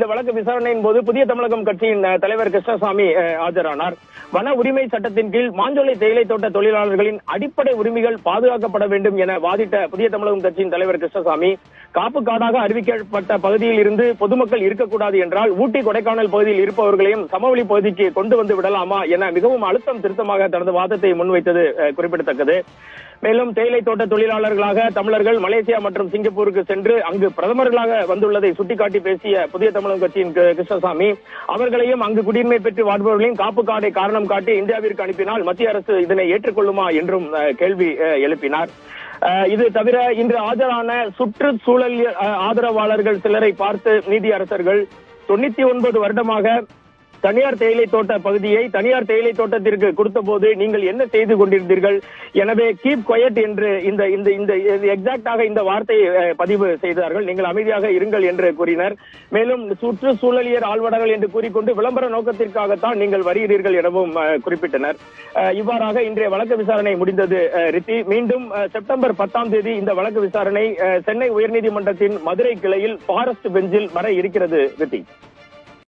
இந்த வழக்கு விசாரணையின் போது புதிய தமிழகம் கட்சியின் தலைவர் கிருஷ்ணசாமி ஆஜரானார். வன உரிமை சட்டத்தின் கீழ் மாஞ்சோலை தேயிலை தோட்ட தொழிலாளர்களின் அடிப்படை உரிமைகள் பாதுகாக்கப்பட வேண்டும் என வாதிட்ட புதிய தமிழகம் கட்சியின் தலைவர் கிருஷ்ணசாமி காப்பு காடாக அறிவிக்கப்பட்ட பகுதியில் இருந்து பொதுமக்கள் இருக்கக்கூடாது என்றால் ஊட்டி கொடைக்கானல் பகுதியில் இருப்பவர்களையும் சமவெளி பகுதிக்கு கொண்டு வந்து விடலாமா என மிகவும் அழுத்தம் திருத்தமாக தனது வாதத்தை முன்வைத்தது குறிப்பிடத்தக்கது. மேலும் தேயிலை தோட்ட தொழிலாளர்களாக தமிழர்கள் மலேசியா மற்றும் சிங்கப்பூருக்கு சென்று அங்கு பிரதமர்களாக வந்துள்ளதை சுட்டிக்காட்டி பேசிய புதிய தமிழகம் கட்சியின் கிருஷ்ணசாமி அவர்களையும் அங்கு குடியுரிமை பெற்று வாழ்பவர்களையும் காப்பு கார்டை காரணம் காட்டி இந்தியாவிற்கு அனுப்பினால் மத்திய அரசு இதனை ஏற்றுக்கொள்ளுமா என்றும் கேள்வி அஹ், எழுப்பினார். இது தவிர இன்று ஆஜரான சுற்றுச்சூழல் ஆதரவாளர்கள் சிலரை பார்த்து நீதியரசர்கள் தொண்ணூத்தி ஒன்பது வருடமாக தனியார் தேயிலை தோட்ட பகுதியை தனியார் தேயிலை தோட்டத்திற்கு கொடுத்த போது நீங்கள் என்ன செய்து கொண்டிருந்தீர்கள்? எனவே கீப் கொயட் என்று இந்த இந்த இந்த எக்ஸாக்டாக இந்த வார்த்தையை பதிவு செய்தார்கள். நீங்கள் அமைதியாக இருங்கள் என்று கூறினர். மேலும் சுற்றுச்சூழலியர் ஆழ்வடர்கள் என்று கூறிக்கொண்டு விளம்பர நோக்கத்திற்காகத்தான் நீங்கள் வருகிறீர்கள் எனவும் குறிப்பிட்டனர். இவ்வாறாக இன்றைய வழக்கு விசாரணை முடிந்தது. ரித்தி மீண்டும் செப்டம்பர் பத்தாம் தேதி இந்த வழக்கு விசாரணை சென்னை உயர்நீதிமன்றத்தின் மதுரை கிளையில் ஃபாரஸ்ட் பெஞ்சில் வர இருக்கிறது ரித்தி.